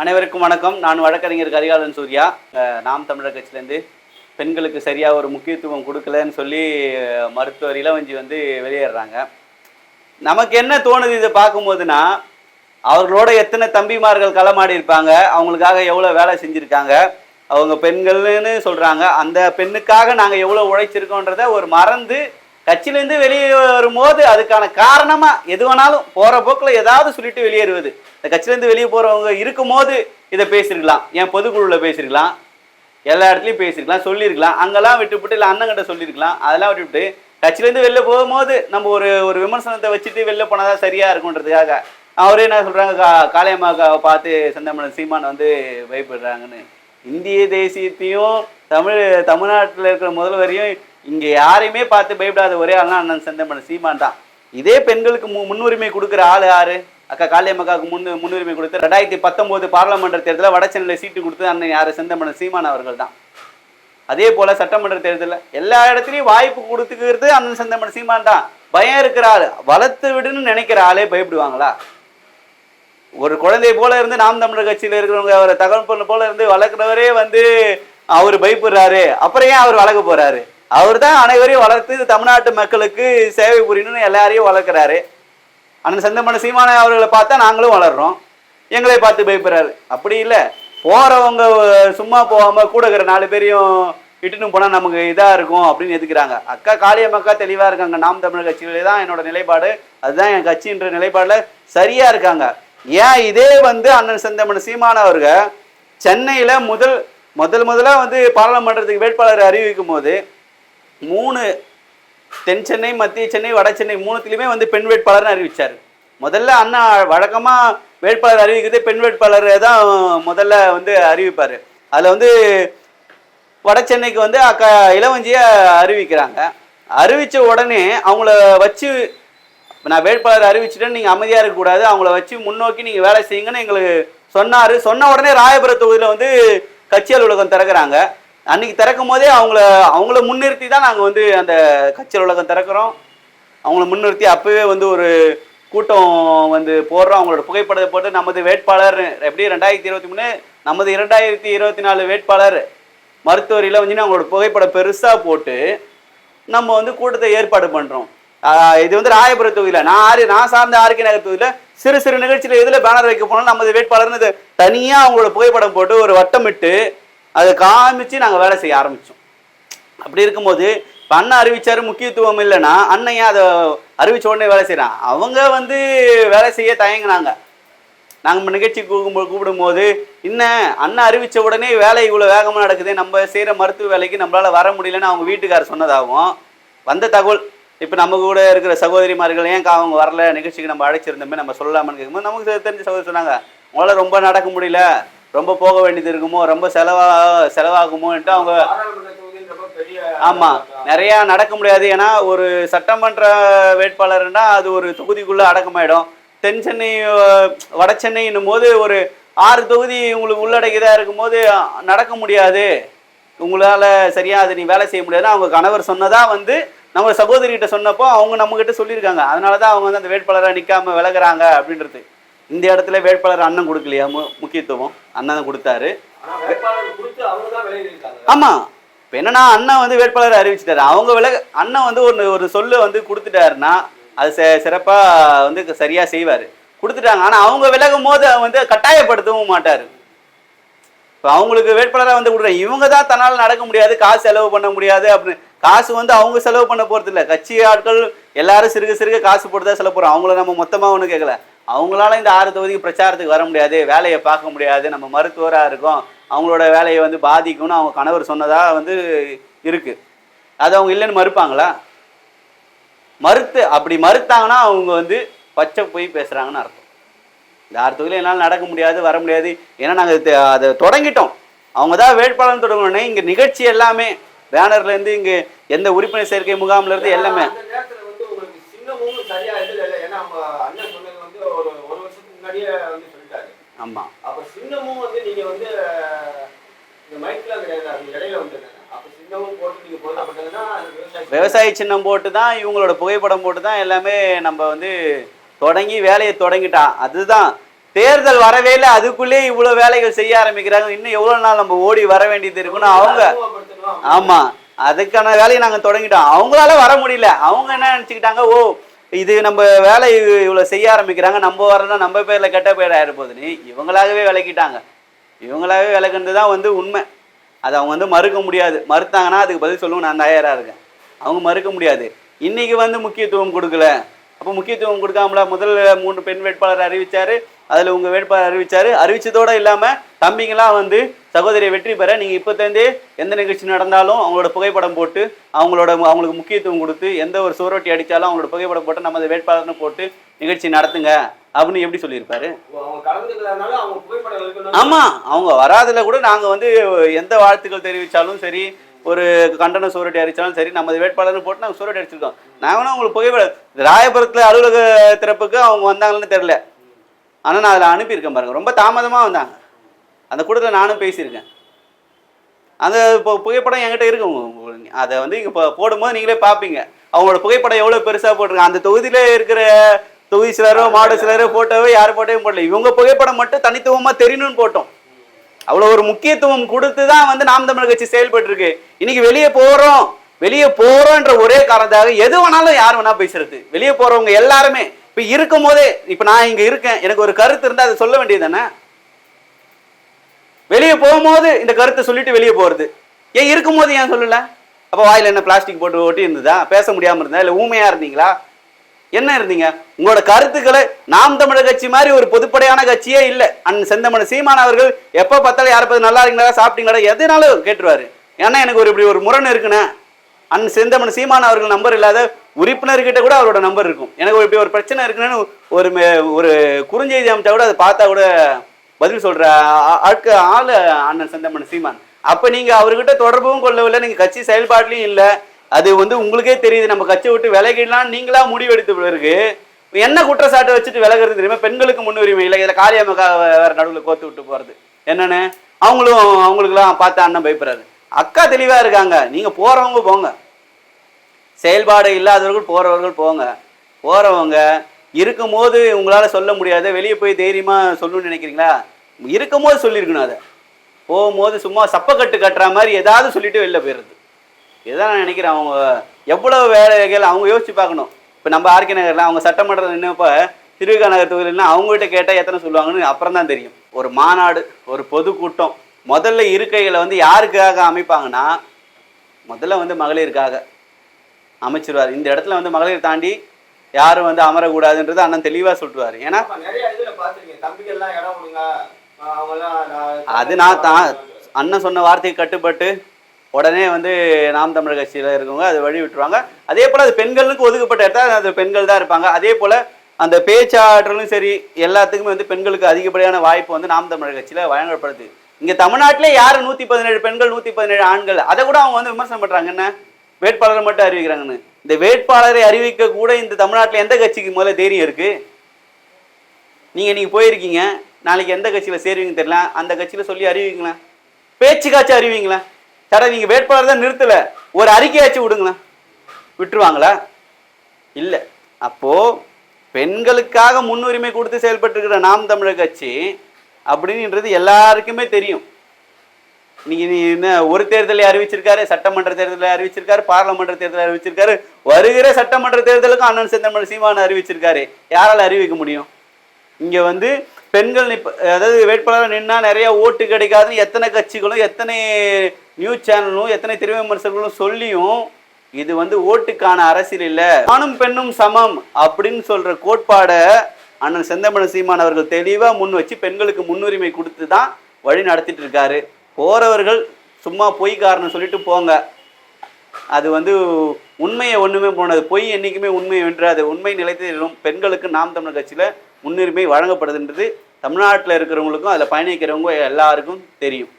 அனைவருக்கும் வணக்கம். நான் வழக்கறிஞர் கரிகாலன் சூர்யா. நாம் தமிழர் கட்சியிலேருந்து பெண்களுக்கு சரியாக ஒரு முக்கியத்துவம் கொடுக்கலன்னு சொல்லி மருத்துவர் இளவஞ்சி வந்து வெளியேறாங்க நமக்கு என்ன தோணுது இதை பார்க்கும்போதுனா அவர்களோட எத்தனை தம்பிமார்கள் களமாடி இருப்பாங்க அவங்களுக்காக எவ்வளோ வேலை செஞ்சுருக்காங்க அவங்க பெண்கள்னு சொல்கிறாங்க அந்த பெண்ணுக்காக நாங்கள் எவ்வளோ உழைச்சிருக்கோன்றத ஒரு மறந்து கட்சியிலேருந்து வெளியே வரும்போது அதுக்கான காரணமாக எது வேணாலும் போகிற போக்கில் ஏதாவது சொல்லிட்டு வெளியேறுவது. இந்த கட்சியிலேருந்து வெளியே போகிறவங்க இருக்கும்போது இதை பேசியிருக்கலாம் என் பொதுக்குழுவில் பேசியிருக்கலாம் எல்லா இடத்துலையும் பேசியிருக்கலாம் சொல்லியிருக்கலாம் அங்கெல்லாம் விட்டுவிட்டு இல்லை அண்ணங்கிட்ட சொல்லியிருக்கலாம் அதெல்லாம் விட்டுவிட்டு கட்சியிலேருந்து வெளில போகும்போது நம்ம ஒரு ஒரு விமர்சனத்தை வச்சுட்டு வெளில போனால் தான் சரியாக இருக்குன்றதுக்காக அவரே என்ன சொல்கிறாங்க கா காளியம்மாக்காவை பார்த்து செந்தமலன் சீமான் வந்து பயப்படுறாங்கன்னு. இந்திய தேசியத்தையும் தமிழ் தமிழ்நாட்டில் இருக்கிற முதல்வரையும் இங்கே யாரையுமே பார்த்து பயப்படாத ஒரே ஆள்னா அண்ணன் செந்தமலன் சீமான் தான். இதே பெண்களுக்கு மு முன்னுரிமை கொடுக்குற ஆள் யாரு? அக்கா காளியம்மக்காவுக்கு முன்னு முன்னுரிமை கொடுத்து ரெண்டாயிரத்தி பத்தொம்போது பாராளுமன்ற தேர்தலில் வடசென்னையில் சீட்டு கொடுத்து அண்ணன் யார் செந்தமலன் சீமான் அவர்கள் தான். அதே போல் சட்டமன்ற தேர்தலில் எல்லா இடத்துலையும் வாய்ப்பு கொடுத்துக்கிறது அண்ணன் செந்தமன் சீமான் தான். பயம் இருக்கிற ஆள் வளர்த்து விடுன்னு நினைக்கிற ஆளே பயப்படுவாங்களா? ஒரு குழந்தை போல இருந்து நாம் தமிழர் கட்சியில் இருக்கிறவங்க அவரை தகவல் போல இருந்து வளர்க்குறவரே வந்து அவர் பயப்படுறாரு. அப்புறம் ஏன் அவர் வளர்க்க போறாரு? அவர் தான் அனைவரையும் வளர்த்து தமிழ்நாட்டு மக்களுக்கு சேவை புரியணும்னு எல்லாரையும் வளர்க்குறாரு. அண்ணன் செந்தமன சீமான அவர்களை பார்த்தா நாங்களும் வளர்றோம். எங்களை பார்த்து பயப்படுறாரு. அப்படி இல்லை. போறவங்க சும்மா போகாம கூட இருக்கிற நாலு பேரையும் இட்டுன்னு போனால் நமக்கு இதாக இருக்கும் அப்படின்னு எதுக்குறாங்க. அக்கா காளியம்மக்கா தெளிவாக இருக்காங்க. நாம் தமிழ் கட்சியிலே தான் என்னோட நிலைப்பாடு. அதுதான் என் கட்சின்ற நிலைப்பாடில் சரியாக இருக்காங்க. ஏன் இதே வந்து அண்ணன் செந்தமன் சீமான அவர்கள் சென்னையில் முதல் முதல் முதலாக வந்து பாராளுமன்றத்துக்கு வேட்பாளர் அறிவிக்கும் போது மூணு தென் சென்னை மத்திய சென்னை வட சென்னை மூணுத்துலையுமே வந்து பெண் வேட்பாளர்னு அறிவிச்சார். முதல்ல அண்ணா வழக்கமாக வேட்பாளர் அறிவிக்கிறதே பெண் வேட்பாளரை தான் முதல்ல வந்து அறிவிப்பார். அதில் வந்து வட சென்னைக்கு வந்து அக்கா இளவஞ்சியை அறிவிக்கிறாங்க. அறிவித்த உடனே அவங்கள வச்சு நான் வேட்பாளர் அறிவிச்சிட்டேன்னு நீங்கள் அமைதியாக இருக்கக்கூடாது அவங்கள வச்சு முன்னோக்கி நீங்கள் வேலை செய்யுங்கன்னு எங்களுக்கு சொன்னார். சொன்ன உடனே ராயபுர தொகுதியில் வந்து கட்சி அலுவலகம் திறக்கிறாங்க. அன்னைக்கு திறக்கும் போதே அவங்கள அவங்கள முன்னிறுத்தி தான் நாங்கள் வந்து அந்த கச்சல் உலகம் திறக்கிறோம். அவங்கள முன்னிறுத்தி அப்போவே வந்து ஒரு கூட்டம் வந்து போடுறோம். அவங்களோட புகைப்படத்தை போட்டு நமது வேட்பாளர் எப்படி ரெண்டாயிரத்தி இருபத்தி மூணு நமது இரண்டாயிரத்தி இருபத்தி நாலு வேட்பாளர் மருத்துவர் இளவஞ்சின்னு அவங்களோட புகைப்படம் பெருசாக போட்டு நம்ம வந்து கூட்டத்தை ஏற்பாடு பண்ணுறோம் இது வந்து ராயபுரம் தொகுதியில் நான் ஆறு நான் சார்ந்த ஆர்கே நகர் தொகுதியில் சிறு சிறு நிகழ்ச்சியில் எதில் பேனர் வைக்க போனாலும் நமது வேட்பாளர்னு தனியாக அவங்களோட புகைப்படம் போட்டு ஒரு வட்டமிட்டு அதை காமிச்சு நாங்கள் வேலை செய்ய ஆரம்பித்தோம் அப்படி இருக்கும்போது இப்போ அண்ணன் அறிவிச்சாரு முக்கியத்துவம் இல்லைன்னா அண்ணன் ஏன் அதை அறிவிச்ச உடனே வேலை செய்கிறான் அவங்க வந்து வேலை செய்ய தயங்கினாங்க. நாங்கள் நிகழ்ச்சி கூப்பிடும்போது கூப்பிடும்போது என்ன அண்ணன் அறிவிச்ச உடனே வேலை இவ்வளோ வேகமாக நடக்குது நம்ம செய்கிற மருத்துவ வேலைக்கு நம்மளால் வர முடியலன்னு அவங்க வீட்டுக்காரர் சொன்னதாகவும் வந்த தகவல் இப்போ நம்ம கூட இருக்கிற சகோதரிமார்கள் ஏன் அவங்க வரல நிகழ்ச்சிக்கு நம்ம அழைச்சிருந்தோமே நம்ம சொல்லலாமான்னு கேட்கும்போது நமக்கு தெரிஞ்ச சகோதரி சொன்னாங்க உங்களால் ரொம்ப நடக்க முடியல ரொம்ப போக வேண்டியது இருக்குமோ ரொம்ப செலவா செலவாகுமோன்ட்டு அவங்க ஆமாம் நிறையா நடக்க முடியாது. ஏன்னா ஒரு சட்டமன்ற வேட்பாளர்னா அது ஒரு தொகுதிக்குள்ளே அடக்கமாயிடும். தென் சென்னை வட சென்னைன்னும் போது ஒரு ஆறு தொகுதி உங்களுக்கு உள்ளடக்கியதாக இருக்கும்போது நடக்க முடியாது. உங்களால் சரியாக அது நீ வேலை செய்ய முடியாது அவங்க கணவர் சொன்னதாக வந்து நம்ம சகோதரிகிட்ட சொன்னப்போ அவங்க நம்மக்கிட்ட சொல்லியிருக்காங்க. அதனால தான் அவங்க வந்து அந்த வேட்பாளராக நிற்காமல் விலகிறாங்க அப்படின்றது. இந்த இடத்துல வேட்பாளர் அண்ணன் கொடுக்கலையா? முக்கியத்துவம். அண்ணன் தான் கொடுத்தாரு. ஆனா வேட்பாளர் கொடுத்து அவங்க தான் விளையாடிருக்காங்க ஆமா. இப்போ என்னன்னா அண்ணன் வந்து வேட்பாளர் அறிவிச்சிட்டாரு. அவங்க விலக அண்ணன் வந்து ஒரு ஒரு சொல்லு வந்து கொடுத்துட்டாருன்னா அது செ சிறப்பாக வந்து சரியா செய்வார். கொடுத்துட்டாங்க. ஆனா அவங்க விலகும் போது வந்து கட்டாயப்படுத்தவும் மாட்டாரு. இப்போ அவங்களுக்கு வேட்பாளராக வந்து கொடுக்குறாங்க இவங்க தான் தன்னால் நடக்க முடியாது காசு செலவு பண்ண முடியாது அப்படின்னு. காசு வந்து அவங்க செலவு பண்ண போகிறது இல்லை கட்சி ஆட்கள் எல்லாரும் சிறுக சிறுக காசு போட்டு தான் செலவு போகிறோம் அவங்கள நம்ம மொத்தமாக ஒன்றும் கேட்கல அவங்களால இந்த ஆறு தொகுதிக்கு பிரச்சாரத்துக்கு வர முடியாது வேலையை பார்க்க முடியாது நம்ம மருத்துவராக இருக்கோம் அவங்களோட வேலையை வந்து பாதிக்கும்னு அவங்க கணவர் சொன்னதா வந்து இருக்கு. அது அவங்க இல்லைன்னு மறுப்பாங்களா? மறுத்து அப்படி மறுத்தாங்கன்னா அவங்க வந்து பச்சை போய் பேசுகிறாங்கன்னு அர்த்தம். இந்த ஆறு தொகுதியில் என்னால் நடக்க முடியாது வர முடியாது. ஏன்னா நாங்கள் அதை தொடங்கிட்டோம். அவங்க தான் வேட்பாளர் தொடங்கணுன்னே இங்கே நிகழ்ச்சி எல்லாமே பேனர்லேருந்து இங்கே எந்த உறுப்பினர் சேர்க்கை முகாம்லேருந்து எல்லாமே. முன்னாடியே வந்து ஆமாம் அப்ப சின்னமும் வந்து வந்து இந்த கிடையாது அது இடையில விவசாயி சின்னம். போட்டு தான் இவங்களோட புகைப்படம் போட்டு தான் எல்லாமே நம்ம வந்து தொடங்கி வேலையை தொடங்கிட்டான் அதுதான். தேர்தல் வரவே இல்லை அதுக்குள்ளே இவ்வளவு வேலைகள் செய்ய ஆரம்பிக்கிறாங்க. இன்னும் எவ்வளவு நாள் நம்ம ஓடி வர வேண்டியது இருக்குன்னு அவங்க அறிமுகப்படுத்தணும். ஆமா. அதுக்கான வேலையை நாங்க தொடங்கிட்டோம். அவங்களால வர முடியல. அவங்க என்ன நினைச்சுக்கிட்டாங்க? ஓ இது நம்ம வேலை இவ்வளோ செய்ய ஆரம்பிக்கிறாங்க நம்ம வரணும் நம்ம பேரில் கெட்ட பேர் ஆயிருப்போதுன்னு இவங்களாகவே விளக்கிட்டாங்க. இவங்களாகவே விளக்குனது தான் வந்து உண்மை. அதை அவங்க வந்து மறுக்க முடியாது. மறுத்தாங்கன்னா அதுக்கு பதில் சொல்லவும் நான் தயாராக இருக்கேன். அவங்க மறுக்க முடியாது. இன்னைக்கு வந்து முக்கியத்துவம் கொடுக்கல. அப்போ முக்கியத்துவம் கொடுக்காமல முதல்ல மூணு பெண் வேட்பாளர் அறிவித்தார் அதுல உங்க வேட்பாளர் அறிவிச்சாரு. அறிவிச்சதோட இல்லாம தம்பிங்களாம் வந்து சகோதரியை வெற்றி பெற நீங்க இப்போத்தேருந்தே எந்த நிகழ்ச்சி நடந்தாலும் அவங்களோட புகைப்படம் போட்டு அவங்களோட அவங்களுக்கு முக்கியத்துவம் கொடுத்து எந்த ஒரு சுவரொட்டி அடிச்சாலும் அவங்களோட புகைப்படம் போட்டு நமது வேட்பாளர்னு போட்டு நிகழ்ச்சி நடத்துங்க அப்படின்னு எப்படி சொல்லியிருப்பாரு? கலந்துக்கிறதுனால அவங்க வராதுல கூட நாங்க வந்து எந்த வாழ்த்துக்கள் தெரிவிச்சாலும் சரி ஒரு கண்டன சுவரொட்டி அடிச்சாலும் சரி நமது வேட்பாளர்னு போட்டு நாங்கள் சுவரொட்டி அடிச்சிருக்கோம். நாங்கள் வேணா உங்களுக்கு புகைப்படம் ராயபுரத்தில் அலுவலக திறப்புக்கு அவங்க வந்தாங்கன்னு தெரியல. ஆனால் நான் அதில் அனுப்பியிருக்கேன் பாருங்க. ரொம்ப தாமதமாக வந்தாங்க. அந்த கூட்டத்தில் நானும் பேசியிருக்கேன். அந்த இப்போ புகைப்படம் என்கிட்ட இருக்கு. அதை வந்து இங்கே இப்போ போடும்போது நீங்களே பார்ப்பீங்க அவங்களோட புகைப்படம் எவ்வளோ பெருசாக போட்டிருக்காங்க அந்த தொகுதியில் இருக்கிற தொகுதி சிலரோ மாடு சிலரோ போட்டோவோ யார் போட்டோவும் போடல. இவங்க புகைப்படம் மட்டும் தனித்துவமாக தெரியணும்னு போட்டோம். அவ்வளோ ஒரு முக்கியத்துவம் கொடுத்து தான் வந்து நாம் தமிழ் கட்சி செயல்பட்டுருக்கு. இன்னைக்கு வெளியே போகிறோம் வெளியே போகிறோன்ற ஒரே காரணத்தாக எது வேணாலும் யார் வேணா பேசுறது. வெளியே போகிறவங்க எல்லாருமே இப்போ இருக்கும் போதே இப்போ நான் இங்கே இருக்கேன் எனக்கு ஒரு கருத்து இருந்தால் அதை சொல்ல வேண்டியது தானே? வெளியே போகும்போது இந்த கருத்தை சொல்லிட்டு வெளியே போகிறது ஏன் இருக்கும்போது ஏன் சொல்லல? அப்போ வாயில் என்ன பிளாஸ்டிக் போட்டு ஒட்டி இருந்ததா? பேச முடியாமல் இருந்தா இல்லை ஊமையாக இருந்தீங்களா? என்ன இருந்தீங்க? உங்களோட கருத்துக்களை நாம் தமிழர் கட்சி மாதிரி ஒரு பொதுப்படையான கட்சியே இல்லை. அண்ணன் செந்தமன் சீமான் அவர்கள் எப்போ பார்த்தாலும் யாரை பார்த்து நல்லா இருக்கீங்களா சாப்பிட்டீங்களா எதுனாலும் கேட்டுருவாரு. ஏன்னா எனக்கு ஒரு இப்படி ஒரு முரண் இருக்குண்ணே அண்ணன் செந்தமன் சீமான் அவர்கள் நம்பர் இல்லாத உறுப்பினர்கிட்ட கூட அவரோட நம்பர் இருக்கும். எனக்கு ஒரு இப்படி ஒரு பிரச்சனை இருக்குன்னு ஒரு ஒரு குறுஞ்செய்தி அமைச்சா கூட அதை பார்த்தா கூட பதில் சொல்ற ஆ- ஆட்க ஆளு அண்ணன் செந்தமன் சீமான். அப்ப நீங்க அவர்கிட்ட தொடர்பும் கொள்ளவில்லை நீங்க கட்சி செயல்பாட்டிலையும் இல்லை. அது வந்து உங்களுக்கே தெரியுது நம்ம கட்சி விட்டு விலகிடலாம் நீங்களா முடிவெடுத்த பிறகு என்ன குற்றச்சாட்டு வச்சுட்டு விலகிறது தெரியுமா? பெண்களுக்கு முன்னுரிமை இல்லை இதுல காளியம்மக்கா வேற நடுவில் கோத்து விட்டு போறது. என்னன்னு? அவங்களும் அவங்களுக்குலாம் பார்த்து அண்ணன் பயப்படுறாரு. அக்கா தெளிவா இருக்காங்க. நீங்க போறவங்க போங்க. செயல்பாடு இல்லாதவர்கள் போகிறவர்கள் போங்க. போகிறவங்க இருக்கும்போது உங்களால் சொல்ல முடியாத. வெளியே போய் தைரியமாக சொல்லணும்னு நினைக்கிறீங்களா? இருக்கும்போது சொல்லியிருக்கணும் அதை. போகும்போது சும்மா சப்பக்கட்டு கட்டுற மாதிரி ஏதாவது சொல்லிட்டு வெளில போயிடுறது. இதுதான் நான் நினைக்கிறேன். அவங்க எவ்வளோ வேலைகள் அவங்க யோசிச்சு பார்க்கணும். இப்போ நம்ம ஆர்கே நகரில் அவங்க சட்டமன்றம் நின்னப்ப திருவிகா நகர் தொகுதியிலாம் அவங்ககிட்ட கேட்டால் எத்தனை சொல்லுவாங்கன்னு அப்புறம் தான் தெரியும். ஒரு மாநாடு ஒரு பொதுக்கூட்டம். முதல்ல இருக்கைகளை வந்து யாருக்காக அமைப்பாங்கன்னா முதல்ல வந்து மகளிருக்காக. அமைச்சிருவார். இந்த இடத்துல வந்து மகளிர் தாண்டி யாரும் வந்து அமரக்கூடாதுன்றது அண்ணன் தெளிவாக சொல்லிட்டுவார் ஏன்னா அது நான் தான் அண்ணன் சொன்ன வார்த்தைக்கு கட்டுப்பட்டு உடனே வந்து நாம் தமிழர் கட்சியில் இருக்கவங்க அதை வழி விட்டுருவாங்க. அதே போல் அது பெண்களுக்கு ஒதுக்கப்பட்ட இடத்துல அது பெண்கள் தான் இருப்பாங்க. அதே போல் அந்த பேச்சாற்றலும் சரி எல்லாத்துக்குமே வந்து பெண்களுக்கு அதிகப்படியான வாய்ப்பு வந்து நாம் தமிழர் கட்சியில் வழங்கப்படுது. இங்கே தமிழ்நாட்டிலே யார் நூற்றி பதினேழு பெண்கள் நூற்றி பதினேழு ஆண்கள்? அதை கூட அவங்க வந்து விமர்சனம் பண்ணுறாங்க என்ன? வேட்பாளரை மட்டும் அறிவிக்கிறாங்கன்னு. இந்த வேட்பாளரை அறிவிக்க கூட இந்த தமிழ்நாட்டில் எந்த கட்சிக்கு முதல்ல தைரியம் இருக்குது நீங்க நீங்க போயிருக்கீங்க. நாளைக்கு எந்த கட்சியில் சேருவீங்க தெரியல. அந்த கட்சியில சொல்லி அறிவிங்களா? பேச்சுக்காச்சும் அறிவிங்களா? தட நீங்க வேட்பாளர் தான் நிறுத்தல. ஒரு அறிக்கையாச்சும் விடுங்களேன். விட்டுருவாங்களா? இல்ல. அப்போ பெண்களுக்காக முன்னுரிமை கொடுத்து செயல்பட்டு இருக்கிற நாம் தமிழர் கட்சி அப்படின்றது எல்லாருக்குமே தெரியும். இன்னைக்கு நீ என்ன ஒரு தேர்தலை அறிவிச்சிருக்காரு சட்டமன்ற தேர்தலை அறிவிச்சிருக்காரு பாராளுமன்ற தேர்தலை அறிவிச்சிருக்காரு. வருகிற சட்டமன்ற தேர்தலுக்கும் அண்ணன் செந்தமிழ் சீமான் அறிவிச்சிருக்காரு. யாரால அறிவிக்க முடியும்? இங்க வந்து பெண்கள் நிப்ப அதாவது வேட்பாளர் நின்னா நிறைய ஓட்டு கிடைக்காதுன்னு எத்தனை கட்சிகளும் எத்தனை நியூஸ் சேனலும் எத்தனை திரை விமர்சகர்களும் சொல்லியும் இது வந்து ஓட்டுக்கான அரசியல் இல்லை. ஆணும் பெண்ணும் சமம் அப்படின்னு சொல்ற கோட்பாடை அண்ணன் செந்தமன சீமான் அவர்கள் தெளிவாக முன் வச்சு பெண்களுக்கு முன்னுரிமை கொடுத்து தான் வழி நடத்திட்டு இருக்காரு. போறவர்கள் சும்மா பொய் காரணம் சொல்லிட்டு போங்க. அது வந்து உண்மையை ஒன்றுமே போனது. பொய் என்றைக்குமே உண்மையை வென்றாது. உண்மை நிலைத்திலும் பெண்களுக்கு நாம் தமிழர் கட்சியில் முன்னுரிமை வழங்கப்படுதுன்றது தமிழ்நாட்டில் இருக்கிறவங்களுக்கும் அதில் பயணிக்கிறவங்க எல்லாருக்கும் தெரியும்.